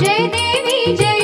जय देवी जय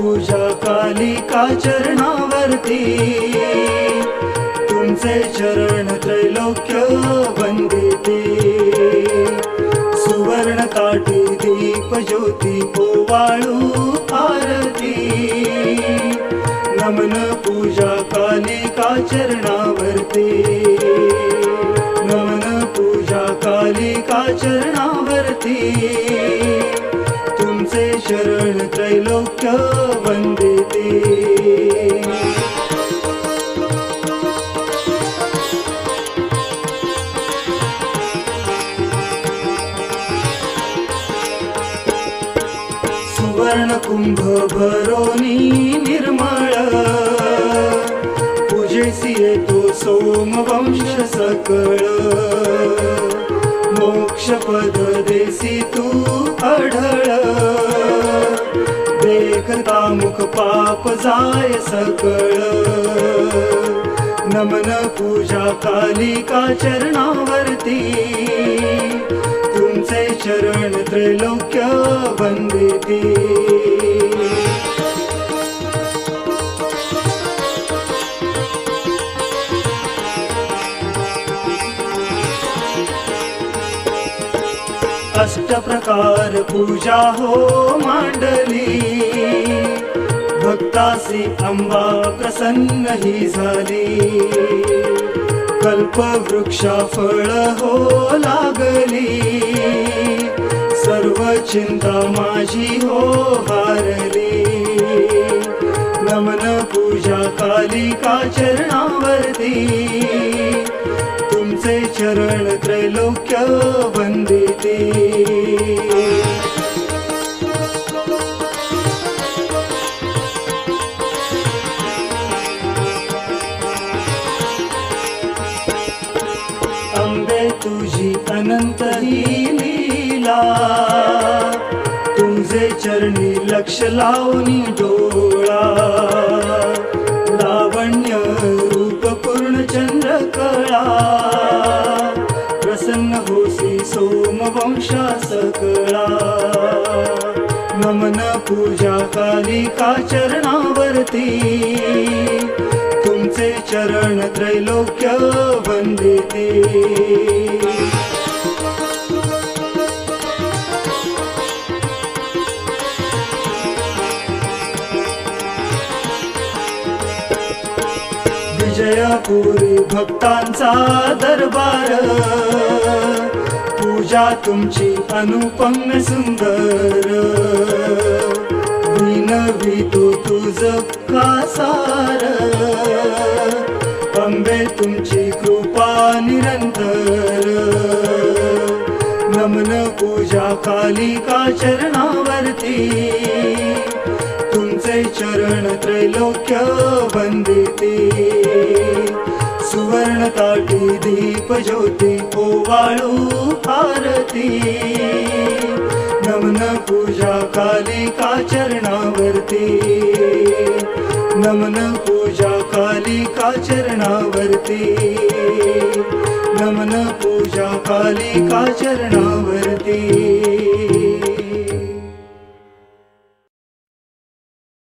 नमन पूजा कालिका चरणावरती. तुमचे चरण त्रैलोक्य वंदिते. सुवर्ण ताटी दीप ज्योती पोवाळू आरती. नमन पूजा कालिका चरणावरती. नमन पूजा कालिका चरणावरती. शरण त्रैलोक्य वन्दिते सुवर्णकुम्भ भरोनी निर्मळ. पूजेसी तो सोमवंश सकळ. मोक्ष पद देसी तू आढळ देखता मुख पाप जाय सकळ. नमन पूजा कालिका चरणावरती. तुमचे चरण त्रैलोक्य वंदिती. अष्ट प्रकार पूजा हो मांडली. भक्तासी अंबा प्रसन्न ही झाली. कल्पवृक्षा फळ हो लागली. सर्व चिंता माझी हो हारली. नमन पूजा कालिका चरणावरती. तुमचे चरण त्रैलोक्य वंदिते. अंबे तुझी अनंत ही लीला. तुझे चरणी लक्ष लावणी डोळा. सोमवंशा सकळा नमन पूजा कालिका चरणावरती. तुमचे चरण त्रैलोक्य वंदिते. विजयपुरी भक्तांचा दरबार. पूजा तुमची अनुपम सुंदर. विनवी तो तुझ कासार. अंबे तुमची कृपा निरंतर. नमन पूजा कालिका चरणावरती. तुमचे चरण त्रैलोक्य वंदिते. सुवर्ण ताटी दीप ज्योती ओवाळू आरती. नमन पूजा कालिका चरणावरती. नमन पूजा कालिका चरणावरती. नमन पूजा कालिका चरणावरती.